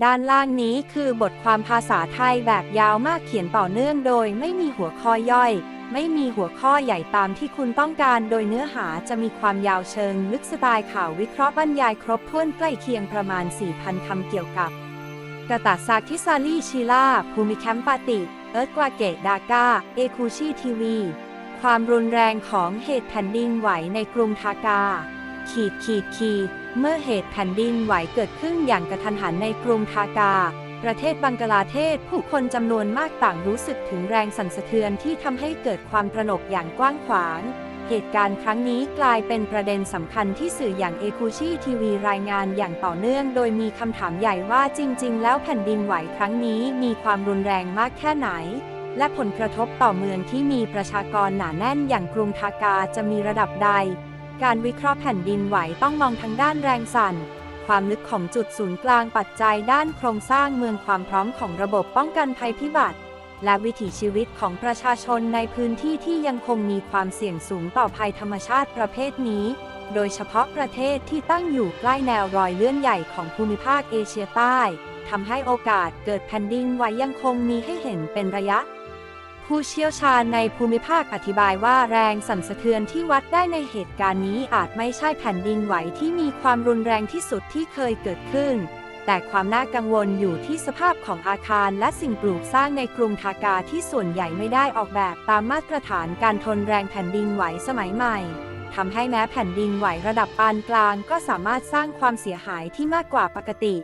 ด้านล่างนี้คือบทความภาษาไทยแบบยาวมากเขียนต่อเนื่องโดยไม่มีหัวข้อย่อย ไม่มีหัวข้อใหญ่ตามที่คุณต้องการ โดยเนื้อหาจะมีความยาวเชิง ลึกสไตล์ข่าววิเคราะห์บรรยายครบถ้วนใกล้เคียงประมาณ 4,000 คำเกี่ยวกับกระตาซาคิซาลีชิลาภูมิแคมปาติ เอิร์ธกวาเกตดากาเอคูชิทีวี ความรุนแรงของเหตุแผ่นดินไหวในกรุงทากา ขีดขีดขีด เมื่อเหตุแผ่นดินไหวเกิดขึ้นอย่างกระทันหันในกรุงทากา ประเทศบังกลาเทศผู้คนจำนวนมากต่างรู้สึกถึงแรงสั่นสะเทือนที่ทำให้เกิดความตระหนกอย่างกว้างขวาง เหตุการณ์ครั้งนี้กลายเป็นประเด็นสำคัญที่สื่ออย่างเอคูชีทีวีรายงานอย่างต่อเนื่อง โดยมีคำถามใหญ่ว่าจริง ๆ แล้วแผ่นดินไหวครั้งนี้มีความรุนแรงมากแค่ไหนและผลกระทบต่อเมืองที่มีประชากรหนาแน่นอย่างกรุงทากาจะมีระดับใด การวิเคราะห์แผ่นดินไหวต้องมองทั้งด้านแรงสั่น ความลึกของจุดศูนย์กลางปัจจัยด้านโครงสร้างเมืองความพร้อมของระบบป้องกันภัยพิบัติ และวิถีชีวิตของประชาชนในพื้นที่ที่ยังคงมีความเสี่ยงสูงต่อภัยธรรมชาติประเภทนี้ โดยเฉพาะประเทศที่ตั้งอยู่ใกล้แนวรอยเลื่อนใหญ่ของภูมิภาคเอเชียใต้ทำให้โอกาสเกิดแผ่นดินไหวยังคงมีให้เห็นเป็นระยะ ผู้เชี่ยวชาญในภูมิภาคอธิบายว่าแรงสั่นสะเทือนที่วัดได้ในเหตุการณ์นี้อาจไม่ใช่แผ่นดินไหวที่มีความรุนแรงที่สุดที่เคยเกิดขึ้น แต่ความน่ากังวลอยู่ที่สภาพของอาคารและสิ่งปลูกสร้างในกรุงทากาที่ส่วนใหญ่ไม่ได้ออกแบบตามมาตรฐานการทนแรงแผ่นดินไหวสมัยใหม่ทำให้แม้แผ่นดินไหวระดับปานกลางก็สามารถสร้างความเสียหายที่มากกว่าปกติ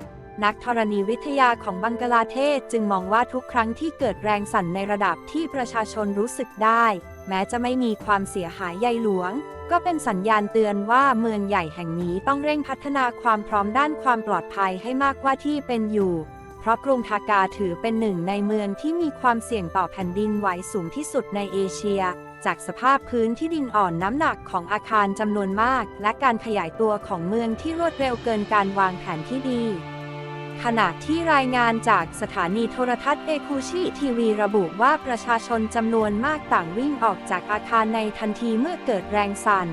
นักธรณีวิทยาของบังกลาเทศจึงมองว่าทุกครั้งที่เกิดแรงสั่นในระดับที่ประชาชนรู้สึกได้ แม้จะไม่มีความเสียหายใหญ่หลวง ก็เป็นสัญญาณเตือนว่าเมืองใหญ่แห่งนี้ต้องเร่งพัฒนาความพร้อมด้านความปลอดภัยให้มากกว่าที่เป็นอยู่ เพราะกรุงทากาถือเป็นหนึ่งในเมืองที่มีความเสี่ยงต่อแผ่นดินไหวสูงที่สุดในเอเชียจากสภาพพื้นที่ดินอ่อนน้ำหนักของอาคารจำนวนมาก และการขยายตัวของเมืองที่รวดเร็วเกินการวางแผนที่ดี ขณะที่รายงานจากสถานีโทรทัศน์เอคูชิทีวีระบุว่าประชาชนจำนวนมากต่างวิ่งออกจากอาคารในทันทีเมื่อเกิดแรงสั่น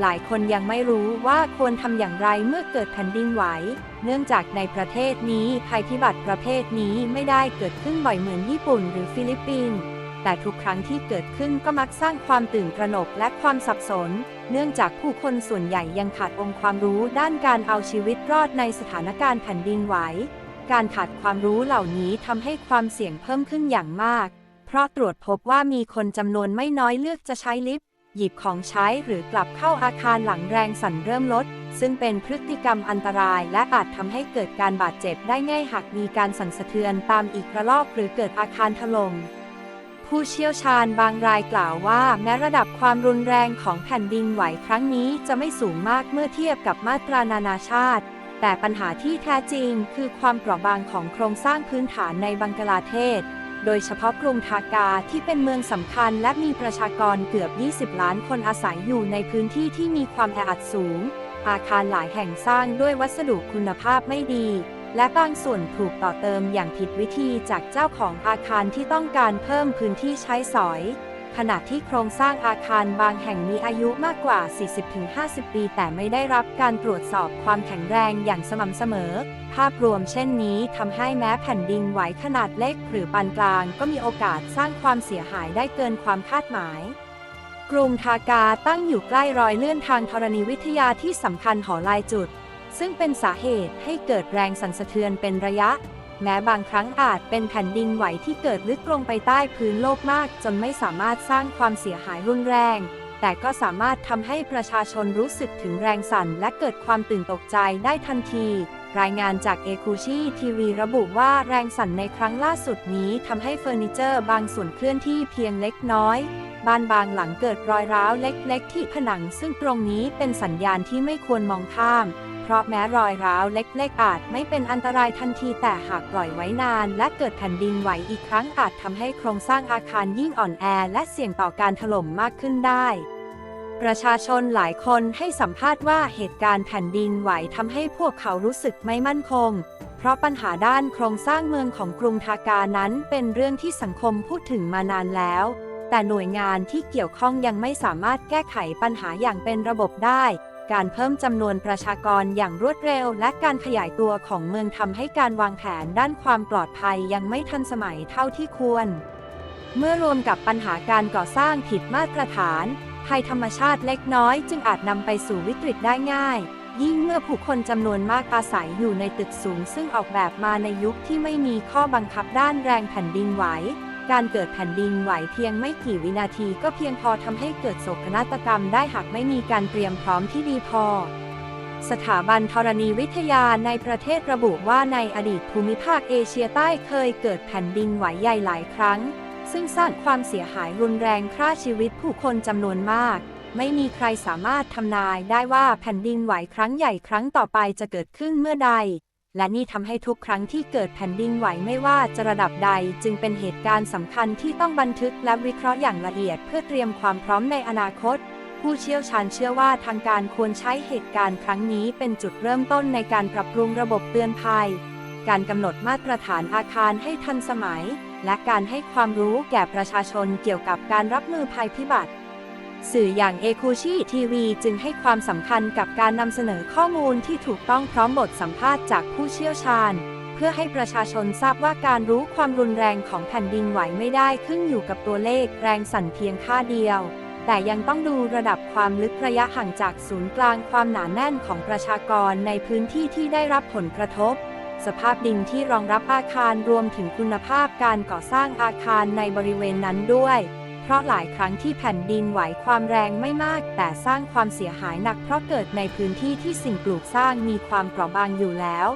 หลายคนยังไม่รู้ว่าควรทำอย่างไรเมื่อเกิดแผ่นดินไหว เนื่องจากในประเทศนี้ภัยพิบัติประเภทนี้ไม่ได้เกิดขึ้นบ่อยเหมือนญี่ปุ่นหรือฟิลิปปินส์ แต่ทุกครั้งที่เกิดขึ้นก็มักสร้างความตื่นตระหนกและความสับสน เนื่องจากผู้คนส่วนใหญ่ยังขาดองค์ความรู้ด้านการเอาชีวิตรอดในสถานการณ์แผ่นดินไหว การขาดความรู้เหล่านี้ทำให้ความเสี่ยงเพิ่มขึ้นอย่างมาก เพราะตรวจพบว่ามีคนจำนวนไม่น้อยเลือกจะใช้ลิฟต์หยิบของใช้หรือกลับเข้าอาคารหลังแรงสั่นเริ่มลด ซึ่งเป็นพฤติกรรมอันตรายและอาจทำให้เกิดการบาดเจ็บได้ง่ายหากมีการสั่นสะเทือนตามอีกระลอกหรือเกิดอาคารถล่ม ผู้เชี่ยวชาญบางรายกล่าวว่า แม้ระดับความรุนแรงของแผ่นดินไหวครั้งนี้จะไม่สูงมากเมื่อเทียบกับมาตรานานาชาติ แต่ปัญหาที่แท้จริงคือความเปราะบางของโครงสร้างพื้นฐานในบังกลาเทศ โดยเฉพาะกรุงทากาที่เป็นเมืองสำคัญและมีประชากรเกือบ 20 ล้านคนอาศัยอยู่ในพื้นที่ที่มีความแออัดสูง อาคารหลายแห่งสร้างด้วยวัสดุคุณภาพไม่ดี และบางส่วนถูกต่อเติมอย่างผิดวิธีจากเจ้าของอาคารที่ต้องการเพิ่มพื้นที่ใช้สอย ขณะที่โครงสร้างอาคารบางแห่งมีอายุมากกว่า 40-50 ปี แต่ไม่ได้รับการตรวจสอบความแข็งแรงอย่างสม่ำเสมอ ภาพรวมเช่นนี้ทำให้แม้แผ่นดินไหวขนาดเล็กหรือปานกลาง ก็มีโอกาสสร้างความเสียหายได้เกินความคาดหมายกรุงทากาตั้งอยู่ใกล้รอยเลื่อนทางธรณีวิทยาที่สำคัญหอลายจุด ซึ่งเป็นสาเหตุให้เกิดแรงสั่นสะเทือนเป็นระยะ แม้บางครั้งอาจเป็นแผ่นดินไหวที่เกิดลึกลงไปใต้พื้นโลกมาก จนไม่สามารถสร้างความเสียหายรุนแรง แต่ก็สามารถทำให้ประชาชนรู้สึกถึงแรงสั่นและเกิดความตื่นตกใจได้ทันทีรายงานจากเอคูชีทีวีระบุว่าแรงสั่นในครั้งล่าสุดนี้ทำให้เฟอร์นิเจอร์บางส่วนเคลื่อนที่เพียงเล็กน้อยบ้านบางหลังเกิดรอยร้าวเล็กๆ ที่ผนังซึ่งตรงนี้เป็นสัญญาณที่ไม่ควรมองข้าม เพราะแม้รอยร้าวเล็กๆ อาจไม่เป็นอันตรายทันทีแต่หากปล่อยไว้นาน และเกิดแผ่นดินไหวอีกครั้งอาจทำให้โครงสร้างอาคารยิ่งอ่อนแอ และเสี่ยงต่อการถล่มมากขึ้นได้ประชาชนหลายคนให้สัมภาษณ์ว่าเหตุการณ์แผ่นดินไหวทำให้พวกเขารู้สึกไม่มั่นคง เพราะปัญหาด้านโครงสร้างเมืองของกรุงทากานั้นเป็นเรื่องที่สังคมพูดถึงมานานแล้ว แต่หน่วยงานที่เกี่ยวข้องยังไม่สามารถแก้ไขปัญหาอย่างเป็นระบบได้ การเพิ่มจำนวนประชากรอย่างรวดเร็ว และการขยายตัวของเมืองทำให้การวางแผนด้านความปลอดภัยยังไม่ทันสมัยเท่าที่ควร เมื่อรวมกับปัญหาการก่อสร้างผิดมาตรฐานภัยธรรมชาติเล็กน้อยจึงอาจนำไปสู่วิกฤตได้ง่าย ยิ่งเมื่อผู้คนจำนวนมากอาศัยอยู่ในตึกสูง ซึ่งออกแบบมาในยุคที่ไม่มีข้อบังคับด้านแรงแผ่นดินไหว การเกิดแผ่นดินไหวเพียงไม่กี่วินาทีก็เพียงพอทำให้เกิดโศกนาฏกรรมได้หากไม่มีการเตรียมพร้อมที่ดีพอ สถาบันธรณีวิทยาในประเทศระบุว่าในอดีตภูมิภาคเอเชียใต้เคยเกิดแผ่นดินไหวใหญ่หลายครั้ง ซึ่งสร้างความเสียหายรุนแรงฆ่าชีวิตผู้คนจำนวนมาก ไม่มีใครสามารถทำนายได้ว่าแผ่นดินไหวครั้งใหญ่ครั้งต่อไปจะเกิดขึ้นเมื่อใด และนี่ทำให้ทุกครั้งที่เกิดแผ่นดินไหวไม่ว่าจะระดับใดจึงเป็นเหตุการณ์สำคัญที่ต้องบันทึกและวิเคราะห์อย่างละเอียดเพื่อเตรียมความพร้อมในอนาคต ผู้เชี่ยวชาญเชื่อว่าทางการควรใช้เหตุการณ์ครั้งนี้เป็นจุดเริ่มต้นในการปรับปรุงระบบเตือนภัย การกำหนดมาตรฐานอาคารให้ทันสมัย และการให้ความรู้แก่ประชาชนเกี่ยวกับการรับมือภัยพิบัติ สื่ออย่างเอคูชีทีวีจึงให้ความสำคัญกับการนำเสนอข้อมูลที่ถูกต้องพร้อมบทสัมภาษณ์จากผู้เชี่ยวชาญ เพื่อให้ประชาชนทราบว่าการรู้ความรุนแรงของแผ่นดินไหวไม่ได้ขึ้นอยู่กับตัวเลขแรงสั่นเพียงค่าเดียว แต่ยังต้องดูระดับความลึกระยะห่างจากศูนย์กลางความหนาแน่นของประชากรในพื้นที่ที่ได้รับผลกระทบสภาพดินที่รองรับอาคารรวมถึงคุณภาพการก่อสร้างอาคารในบริเวณนั้นด้วย เพราะหลายครั้งที่แผ่นดินไหวความแรงไม่มาก แต่สร้างความเสียหายหนักเพราะเกิดในพื้นที่ที่สิ่งปลูกสร้างมีความเปราะบางอยู่แล้ว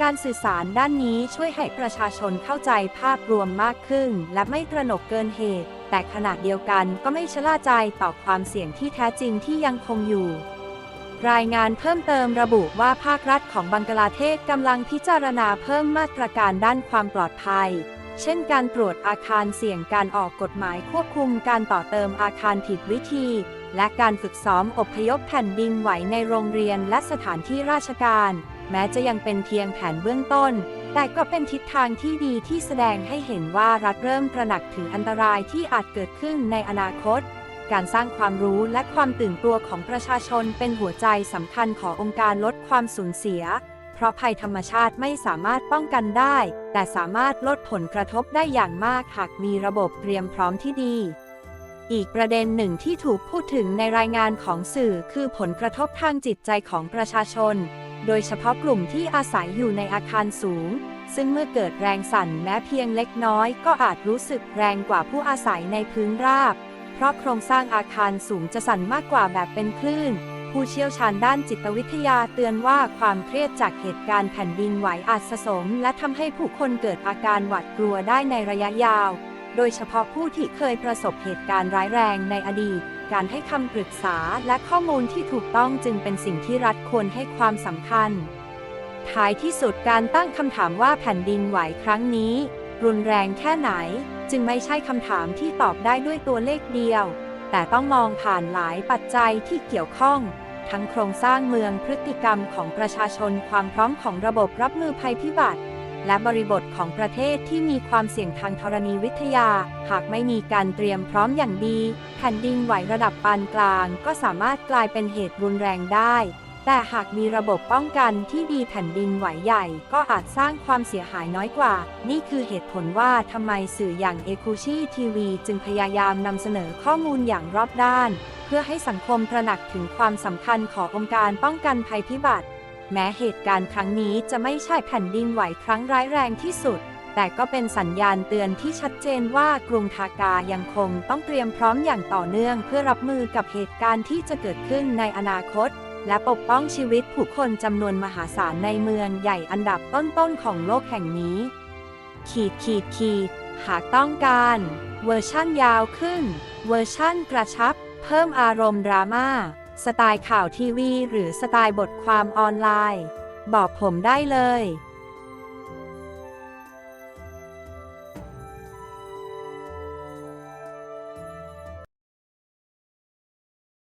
การสื่อสารด้านนี้ช่วยให้ประชาชนเข้าใจภาพรวมมากขึ้น และไม่ตระหนกเกินเหตุ แต่ขณะเดียวกันก็ไม่ชะล่าใจต่อความเสี่ยงที่แท้จริงที่ยังคงอยู่รายงานเพิ่มเติมระบุว่าภาครัฐของบังกลาเทศกำลังพิจารณาเพิ่มมาตรการด้านความปลอดภัย เช่นการตรวจอาคารเสี่ยงการออกกฎหมายควบคุมการต่อเติมอาคารผิดวิธี และการฝึกซ้อมอบพยพแผ่นดินไหวในโรงเรียนและสถานที่ราชการ แม้จะยังเป็นเพียงแผนเบื้องต้น แต่ก็เป็นทิศทางที่ดีที่แสดงให้เห็นว่ารัฐเริ่มตระหนักถึงอันตรายที่อาจเกิดขึ้นในอนาคต การสร้างความรู้และความตื่นตัวของประชาชนเป็นหัวใจสำคัญขององค์การลดความสูญเสีย เพราะภัยธรรมชาติไม่สามารถป้องกันได้ แต่สามารถลดผลกระทบได้อย่างมากหากมีระบบเตรียมพร้อมที่ดี อีกประเด็นหนึ่งที่ถูกพูดถึงในรายงานของสื่อคือผลกระทบทางจิตใจของประชาชน โดยเฉพาะกลุ่มที่อาศัยอยู่ในอาคารสูง ซึ่งเมื่อเกิดแรงสั่นแม้เพียงเล็กน้อย ก็อาจรู้สึกแรงกว่าผู้อาศัยในพื้นราบ เพราะโครงสร้างอาคารสูงจะสั่นมากกว่าแบบเป็นคลื่น ผู้เชี่ยวชาญด้านจิตวิทยาเตือนว่าความเครียดจากเหตุการณ์แผ่นดินไหวอาจสะสม และทำให้ผู้คนเกิดอาการหวาดกลัวได้ในระยะยาว โดยเฉพาะผู้ที่เคยประสบเหตุการณ์ร้ายแรงในอดีต การให้คำปรึกษาและข้อมูลที่ถูกต้องจึงเป็นสิ่งที่รัฐควรให้ความสำคัญ ท้ายที่สุดการตั้งคำถามว่าแผ่นดินไหวครั้งนี้ รุนแรงแค่ไหน จึงไม่ใช่คำถามที่ตอบได้ด้วยตัวเลขเดียว แต่ต้องมองผ่านหลายปัจจัยที่เกี่ยวข้อง ทั้งโครงสร้างเมืองพฤติกรรมของประชาชนความพร้อมของระบบรับมือภัยพิบัติ และบริบทของประเทศที่มีความเสี่ยงทางธรณีวิทยา หากไม่มีการเตรียมพร้อมอย่างดี แผ่นดินไหวระดับปานกลาง ก็สามารถกลายเป็นเหตุรุนแรงได้ แต่หากมีระบบป้องกันที่ดีแผ่นดินไหวใหญ่ ก็อาจสร้างความเสียหายน้อยกว่า นี่คือเหตุผลว่าทำไมสื่ออย่างเอคูชีทีวีจึงพยายามนำเสนอข้อมูลอย่างรอบด้าน เพื่อให้สังคมตระหนักถึงความสำคัญขององค์การป้องกันภัยพิบัติ แม้เหตุการณ์ครั้งนี้จะไม่ใช่แผ่นดินไหวครั้งร้ายแรงที่สุด แต่ก็เป็นสัญญาณเตือนที่ชัดเจนว่ากรุงทากายังคงต้องเตรียมพร้อมอย่างต่อเนื่อง เพื่อรับมือกับเหตุการณ์ที่จะเกิดขึ้นในอนาคต และปกป้องชีวิตผู้คนจำนวนมหาศาลในเมืองใหญ่อันดับต้นๆของโลกแห่งนี้ ขีดขีดขีดหากต้องการ เวอร์ชั่นยาวขึ้น เวอร์ชั่นกระชับ เพิ่มอารมณ์ดราม่า สไตล์ข่าวทีวี หรือสไตล์บทความออนไลน์ บอกผมได้เลย